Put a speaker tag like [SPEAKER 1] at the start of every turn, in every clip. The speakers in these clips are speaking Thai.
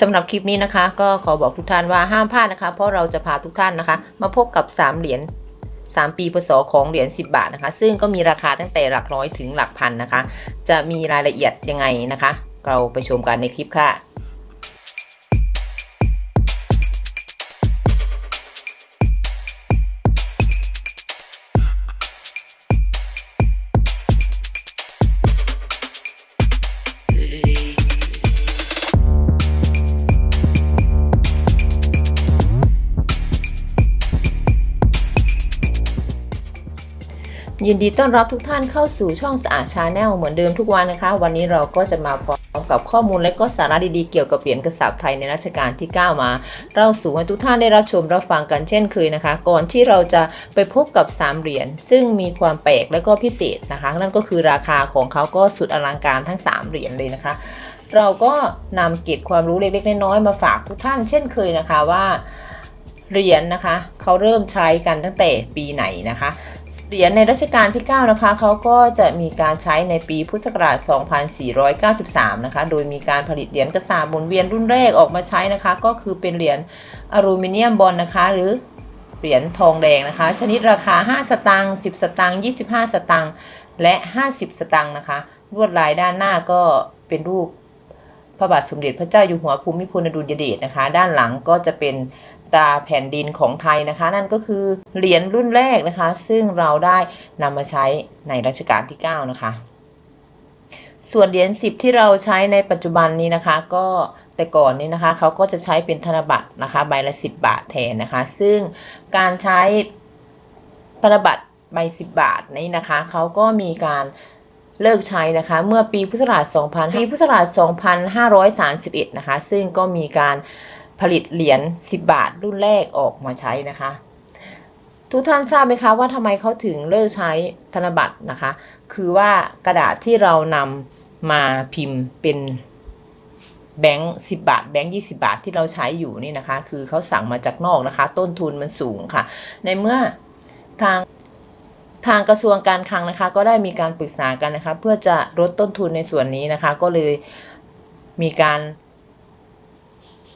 [SPEAKER 1] สำหรับคลิปนี้นะคะ ก็ขอบอกทุกท่านว่าห้ามพลาดนะคะ เพราะเราจะพาทุกท่านนะคะ มาพบกับ 3 เหรียญ3 ปีพศของเหรียญ10 บาทนะคะ ซึ่งก็มีราคาตั้งแต่หลักร้อยถึงหลักพันนะคะ จะมีรายละเอียดยังไงนะคะ เราไปชมกันในคลิปค่ะ ยินดีต้อนรับทุกท่านเข้าสู่ช่องสะอาดชาแนลเหมือนเดิมทุกวันนะคะ วันนี้เราก็จะมาพร้อมกับข้อมูลและก็สาระดีๆเกี่ยวกับเหรียญกระสาบไทยในรัชกาลที่ 9 มา เราสู่ให้ทุกท่านได้รับชมรับฟังกันเช่นเคยนะคะ ก่อนที่เราจะไปพบกับ 3 เหรียญซึ่งมีความแปลกและก็พิเศษนะคะ นั่นก็คือราคาของเขาก็สุดอลังการทั้ง 3 เหรียญเลยนะคะ เราก็นำเกร็ดความรู้เล็กๆน้อยๆมาฝากทุกท่าน เช่นเคยนะคะว่าเหรียญนะคะเขาเริ่มใช้กันตั้งแต่ปีไหนนะคะ เหรียญในรัชกาลที่ 9 นะคะเขาก็จะมีการใช้ในปีพุทธศักราช 2493 นะคะ โดยมีการผลิตเหรียญกระสาบหมุนเวียนรุ่นแรกออกมาใช้นะคะ ก็คือเป็นเหรียญอลูมิเนียมบอลนะคะ หรือเหรียญทองแดงนะคะ ชนิดราคา 5 สตางค์10 สตางค์25 สตางค์และ 50 สตางค์นะคะ ลวดลายด้านหน้าก็เป็นรูปพระบาทสมเด็จพระเจ้าอยู่หัวภูมิพลอดุลยเดชนะคะ ด้านหลังก็จะเป็น ตราแผ่นดินของไทยนะคะ นั่นก็คือเหรียญรุ่นแรกนะคะ ซึ่งเราได้นำมาใช้ในรัชกาลที่ 9 นะคะ ส่วนเหรียญ10 ที่เราใช้ในปัจจุบันนี้นะคะ ก็แต่ก่อนนี้นะคะเขาก็จะใช้เป็นธนบัตรนะคะ ใบละ 10 บาทแทนนะคะ ซึ่งการใช้ธนบัตรใบ 10 บาทนี้นะคะเขาก็มีการเลิกใช้นะคะเมื่อปีพุทธศักราช 2000 ปีพุทธศักราช 2531 นะคะ ซึ่งก็มีการ ผลิตเหรียญ10 บาทรุ่นแรกออกมาใช้นะคะ ทุกท่านทราบไหมคะว่าทำไมเขาถึงเลิกใช้ธนบัตรนะคะ คือว่ากระดาษที่เรานำมาพิมพ์เป็นแบงค์10บาท แบงค์20บาทที่เราใช้อยู่นี่นะคะ คือเขาสั่งมาจากนอกนะคะ ต้นทุนมันสูงค่ะ ในเมื่อทางทางกระทรวงการคลังนะคะ ก็ได้มีการปรึกษากันนะคะ เพื่อจะลดต้นทุนในส่วนนี้นะคะ ก็เลยมีการ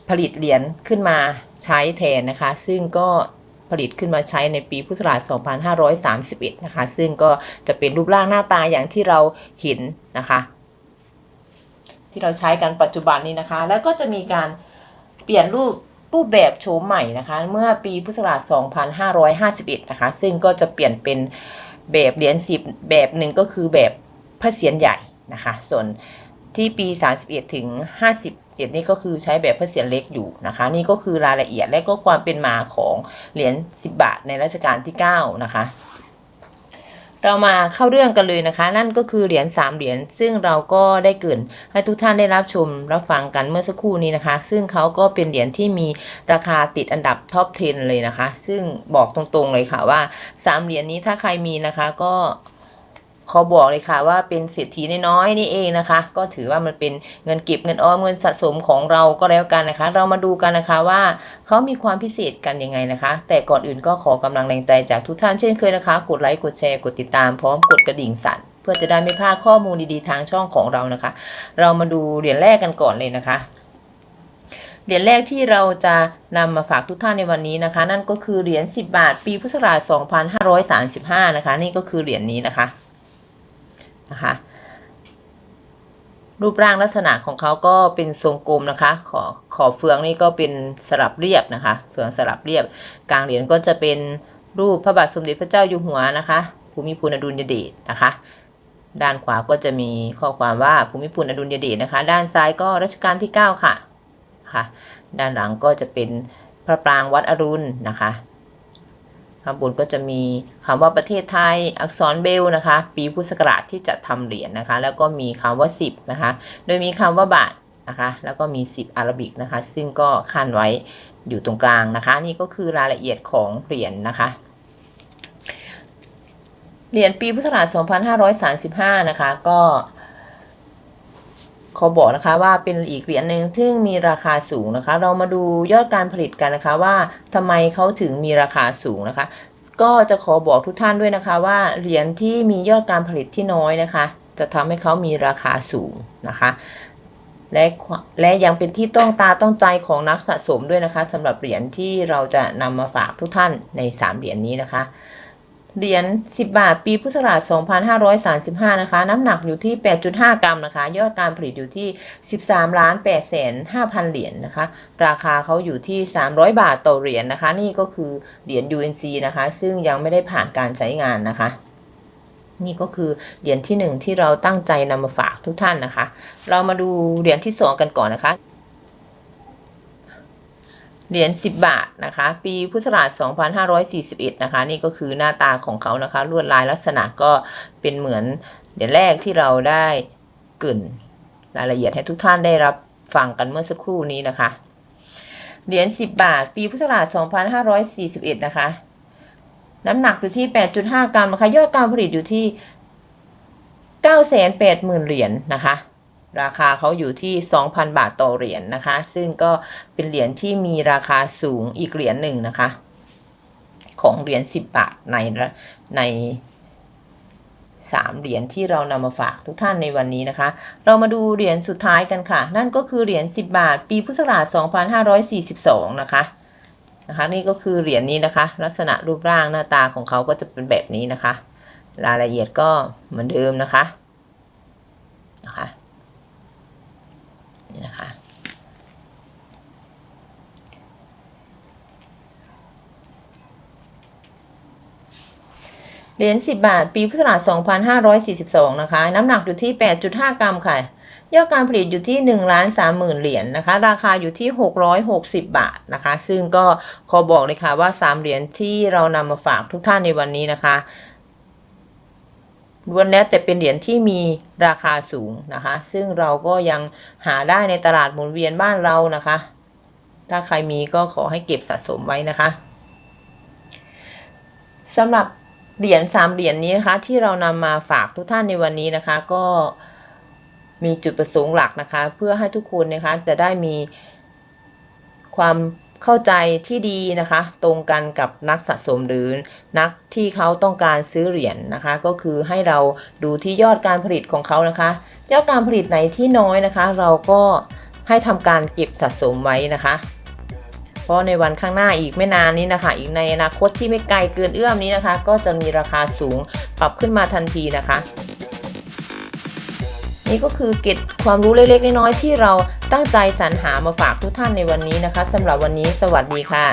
[SPEAKER 1] ผลิตเหรียญขึ้นมาใช้แทนนะคะ ซึ่งก็ผลิตขึ้นมาใช้ในปีพุทธศักราช 2531 นะคะ ซึ่งก็จะเป็นรูปร่างหน้าตาอย่างที่เราเห็นนะคะ ที่เราใช้กันปัจจุบันนี้นะคะ แล้วก็จะมีการเปลี่ยนรูปรูปแบบโฉมใหม่นะคะ เมื่อปีพุทธศักราช 2551 นะคะ ซึ่งก็จะเปลี่ยนเป็นแบบเหรียญ10 แบบหนึ่งก็คือแบบพระเศียรใหญ่นะคะ ส่วนที่ปี 31 ถึง 50 เอ็ดนี่ก็คือใช้แบบเพื่อเสียนเล็กอยู่นะคะ นี่ก็คือรายละเอียดและก็ความเป็นมาของเหรียญ10 บาทในรัชกาลที่ 9 นะคะ เรามาเข้าเรื่องกันเลยนะคะ นั่นก็คือเหรียญ3เหรียญซึ่งเราก็ได้เกินให้ทุกท่านได้รับชมรับฟังกันเมื่อสักครู่นี้นะคะ ซึ่งเขาก็เป็นเหรียญที่มีราคาติดอันดับท็อป 10 เลยนะคะ ซึ่งบอกตรงๆเลยค่ะว่า3เหรียญนี้ถ้าใครมีนะคะก็ ขอบอกเลยค่ะว่าเป็นเศรษฐีน้อยๆนี่เองนะคะ ก็ถือว่ามันเป็นเงินเก็บเงินออมเงินสะสมของเราก็แล้วกันนะคะ เรามาดูกันนะคะว่าเขามีความพิเศษกันยังไงนะคะ แต่ก่อนอื่นก็ขอกำลังแรงใจจากทุกท่านเช่นเคยนะคะ กดไลค์กดแชร์กดติดตามพร้อมกดกระดิ่งสั่นเพื่อจะได้ไม่พลาดข้อมูลดีๆทางช่องของเรานะคะ เรามาดูเหรียญแรกกันก่อนเลยนะคะเหรียญแรกที่เราจะนำมาฝากทุกท่านในวันนี้นะคะ นั่นก็คือเหรียญ10 บาท ปีพุทธศักราช2535นะคะ นี่ก็คือเหรียญนี้นะคะ นะคะรูปร่างลักษณะของเขาก็เป็นทรงกลมนะคะ ขอขอบเฟืองนี่ก็เป็นสลับเรียบนะคะ เฟืองสลับเรียบ กลางเหรียญก็จะเป็นรูปพระบาทสมเด็จพระเจ้าอยู่หัวนะคะ ภูมิพลอดุลยเดชนะคะ ด้านขวาก็จะมีข้อความว่าภูมิพลอดุลยเดชนะคะ ด้านซ้ายก็รัชกาลที่ 9 ค่ะค่ะ ด้านหลังก็จะเป็นพระปรางวัดอรุณนะคะ ข้างบนก็จะมีคำว่าประเทศไทยอักษรเบลนะคะ ปีพุทธศักราชที่จะทำเหรียญนะคะ แล้วก็มีคำว่า 10 นะคะ โดยมีคำว่าบาทนะคะ แล้วก็มี 10 อาราบิกนะคะ ซึ่งก็ขั้นไว้อยู่ตรงกลางนะคะ นี่ก็คือรายละเอียดของเหรียญนะคะเหรียญปีพุทธศักราช2535 นะคะ ก็ ขอบอกนะคะว่าเป็นอีกเหรียญหนึ่งที่มีราคาสูงนะคะ เรามาดูยอดการผลิตกันนะคะว่าทำไมเขาถึงมีราคาสูงนะคะ ก็จะขอบอกทุกท่านด้วยนะคะว่าเหรียญที่มียอดการผลิตที่น้อยนะคะ จะทำให้เขามีราคาสูงนะคะและและยังเป็นที่ต้องตาต้องใจของนักสะสมด้วยนะคะสำหรับเหรียญที่เราจะนำมาฝากทุกท่านใน 3 เหรียญนี้นะคะ เหรียญ10 บาท ปีพุทธศักราช2535 นะคะ น้ำหนักอยู่ที่ 8.5 กรัมนะคะ ยอดการผลิตอยู่ที่ 13ล้าน8แสน5,000 เหรียญนนะคะ ราคาเขาอยู่ที่ 300 บาทต่อเหรียญนนะคะ นี่ก็คือเหรียญ UNC นะคะ ซึ่งยังไม่ได้ผ่านการใช้งานนะคะนี่ก็คือเหรียญที่ 1 ที่เราตั้งใจนำมาฝากทุกท่านนะคะ เรามาดูเหรียญที่ 2 กันก่อนนะคะ เหรียญ10 บาทนะคะ ปีพุทธศักราช2541 นะคะ นี่ก็คือหน้าตาของเขานะคะ ลวดลายลักษณะก็เป็นเหมือนเหรียญแรกที่เราได้กลิ่นรายละเอียดให้ทุกท่านได้รับฟังกันเมื่อสักครู่นี้นะคะ เหรียญ10 บาท ปีพุทธศักราช2541 นะคะ น้ำหนักอยู่ที่ 8.5 กรัมนะคะ ยอดการผลิตอยู่ที่ 980,000 เหรียญนะคะ ราคาเขาอยู่ที่ 2,000 บาทต่อเหรียญนะคะ ซึ่งก็เป็นเหรียญที่มีราคาสูงอีกเหรียญหนึ่งนะคะ ของเหรียญ10 บาทในใน3เหรียญที่เรานำมาฝากทุกท่านในวันนี้นะคะ เรามาดูเหรียญสุดท้ายกันค่ะ นั่นก็คือเหรียญ10 บาท ปีพุทธศักราช2542 นะคะนะคะ นี่ก็คือเหรียญนี้นะคะ ลักษณะรูปร่างหน้าตาของเขาก็จะเป็นแบบนี้นะคะ รายละเอียดก็เหมือนเดิมนะคะนะคะ นี่นะคะ เหรียญ10 บาท ปีพุทธศักราช2542 นะคะ น้ำหนักอยู่ที่ 8.5 กรัมค่ะ ยอดการผลิตอยู่ที่ 1 ล้าน30,000 เหรียญนนะคะ ราคาอยู่ที่ 660 บาทนะคะ ซึ่งก็ขอบอกเลยค่ะว่า 3 เหรียญที่เรานำมาฝากทุกท่านในวันนี้นะคะล้วนแล้วแต่เป็นเหรียญที่มีราคาสูงนะคะ ซึ่งเราก็ยังหาได้ในตลาดหมุนเวียนบ้านเรานะคะ ถ้าใครมีก็ขอให้เก็บสะสมไว้นะคะสำหรับ เหรียญสามเหรียญนี้นะคะ ที่เรานำมาฝากทุกท่านในวันนี้นะคะ ก็มีจุดประสงค์หลักนะคะ เพื่อให้ทุกคนนะคะจะได้มีความเข้าใจที่ดีนะคะ ตรงกันกับนักสะสมหรือนักที่เขาต้องการซื้อเหรียญนนะคะ ก็คือให้เราดูที่ยอดการผลิตของเขานะคะ ยอดการผลิตไหนที่น้อยนะคะ เราก็ให้ทำการเก็บสะสมไว้นะคะ เพราะในวันข้างหน้าอีกไม่นานนี้นะคะ อีกในอนาคตที่ไม่ไกลเกินเอื้อมนี้นะคะ ก็จะมีราคาสูงปรับขึ้นมาทันทีนะคะนี่ก็คือเก็บความรู้เล็กๆน้อยๆที่เราตั้งใจสรรหามาฝากทุกท่านในวันนี้นะคะสำหรับวันนี้สวัสดีค่ะ